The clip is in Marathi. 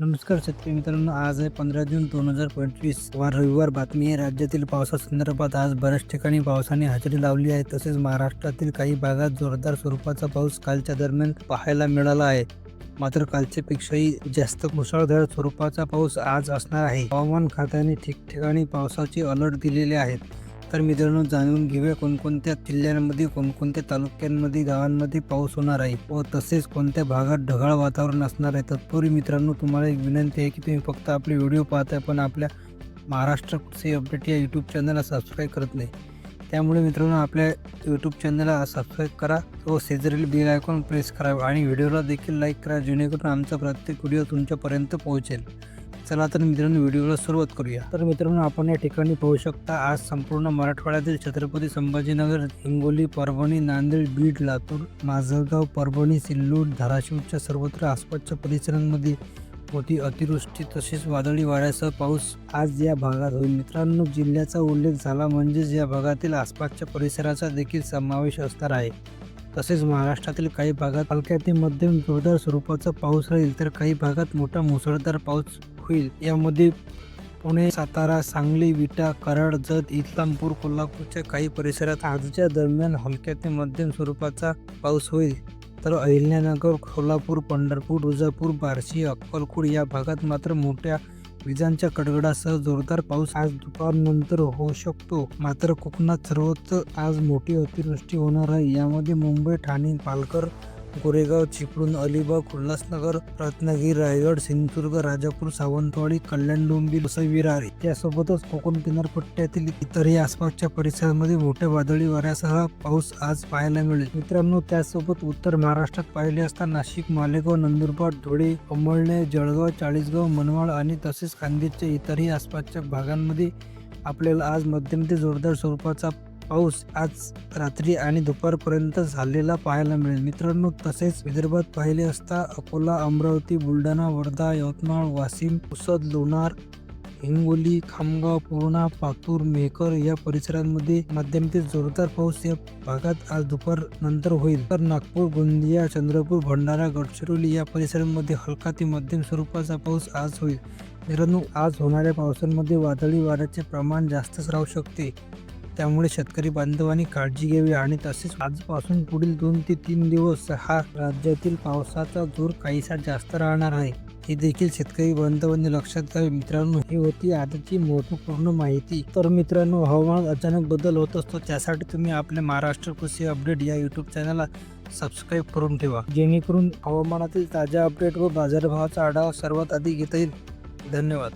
नमस्कार शेतकरी मित्रांनो आज आहे पंधरा जून दोन हजार पंचवीस. वार रविवार बातमी आहे राज्यातील पावसासंदर्भात आज बऱ्याच ठिकाणी पावसाने हजेरी लावली आहे. तसेच महाराष्ट्रातील काही भागात जोरदार स्वरूपाचा पाऊस कालच्या दरम्यान पाहायला मिळाला आहे. मात्र कालच्यापेक्षाही जास्त मुसळधार स्वरूपाचा पाऊस आज असणार आहे. हवामान खात्याने ठिकठिकाणी पावसाचे अलर्ट दिलेले आहेत तर मित्रांनो जाणून घेऊया कोणकोणत्या जिल्ह्यांमध्ये कोणकोणत्या तालुक्यांमध्ये गावांमध्ये पाऊस होणार आहे व तसेच कोणत्या भागात ढगाळ वातावरण असणार आहे. तत्पूर्वी मित्रांनो तुम्हाला एक विनंती आहे की तुम्ही फक्त आपले व्हिडिओ पाहताय पण आपल्या महाराष्ट्र से अपडेट या यूट्यूब चॅनलला सबस्क्राईब करत नाही. त्यामुळे मित्रांनो आपल्या यूट्यूब चॅनलला सबस्क्राईब करा व शेजारील बिल आयकॉन प्रेस करा आणि व्हिडिओला देखील लाईक करा जेणेकरून आमचा प्रत्येक व्हिडिओ तुमच्यापर्यंत पोहोचेल. चला तर मित्रांनो व्हिडिओला सुरुवात करूया. तर मित्रांनो आपण या ठिकाणी पाहू शकता आज संपूर्ण मराठवाड्यातील छत्रपती संभाजीनगर हिंगोली परभणी नांदेड बीड लातूर माझगाव परभणी सिल्लोड धाराशिवच्या सर्वत्र आसपासच्या परिसरांमध्ये मोठी अतिवृष्टी. तसेच वादळी वाऱ्यासह पाऊस आज या भागात होईल. मित्रांनो जिल्ह्याचा उल्लेख झाला म्हणजेच या भागातील आसपासच्या परिसराचा देखील समावेश असणार आहे. तसेच महाराष्ट्रातील काही भागात हलक्या ते मध्यम जोरदार स्वरूपाचा पाऊस राहील तर काही भागात मोठा मुसळधार पाऊस होईल. यामध्ये पुणे सातारा सांगली विटा कराड जत इस्लामपूर कोल्हापूरच्या काही परिसरात आजच्या दरम्यान हलक्या ते मध्यम स्वरूपाचा पाऊस होईल. तर अहिल्यानगर कोल्हापूर पंढरपूर तुळजापूर बार्शी अक्कलकोट या भागात मात्र मोठ्या विजांच्या कडकडासह जोरदार पाऊस आज दुपारनंतर होऊ शकतो. मात्र कोकणात सर्वत्र आज मोठी अतिवृष्टी होणार आहे. यामध्ये मुंबई ठाणे पालघर गोरेगाव चिपळूण अलिबाग उल्हासनगर रत्नागिरी रायगड सिंधुदुर्ग राजापूर सावंतवाडी कल्याण डोंबिवली वसई विरार त्यासोबतच कोकण किनारपट्ट्यातील इतरही आसपासच्या परिसरामध्ये मोठ्या वादळी वाऱ्यासह पाऊस आज पाहायला मिळेल. मित्रांनो त्यासोबत उत्तर महाराष्ट्रात पाहिले असता नाशिक मालेगाव नंदुरबार धुळे अमळणे जळगाव चाळीसगाव मनमाड आणि तसेच खानदेशच्या इतरही आसपासच्या भागांमध्ये आपल्याला आज मध्यम ते जोरदार स्वरूपाचा पाऊस आज रात्री आणि दुपारपर्यंत झालेला पाहायला मिळेल. मित्रांनो तसेच विदर्भात पाहिले असता अकोला अमरावती बुलढाणा वर्धा यवतमाळ वाशिम पुसद लोणार हिंगोली खामगाव पूर्णा पातूर मेहकर या परिसरांमध्ये मध्यम ते जोरदार पाऊस या भागात आज दुपार नंतर होईल. तर नागपूर गोंदिया चंद्रपूर भंडारा गडचिरोली या परिसरांमध्ये हलका ते मध्यम स्वरूपाचा पाऊस आज होईल. मित्रांनो आज होणाऱ्या पावसांमध्ये वादळी वाऱ्याचे प्रमाण जास्तच राहू शकते. त्यामुळे शेतकरी बांधवांनी काळजी घ्यावी आणि तसेच आजपासून पुढील दोन ते तीन दिवस हा राज्यातील पावसाचा जोर काहीसा जास्त राहणार आहे. हे देखील शेतकरी बांधवांनी लक्षात घ्यावे. मित्रांनो ही होती आजची महत्त्वपूर्ण माहिती. तर मित्रांनो हवामान अचानक बदल होत असतो. त्यासाठी तुम्ही आपल्या महाराष्ट्र कृषी अपडेट या यूट्यूब चॅनलला सबस्क्राईब करून ठेवा. जेणेकरून हवामानातील ताज्या अपडेट व बाजारभावाचा आढावा सर्वात आधी घेता येईल. धन्यवाद.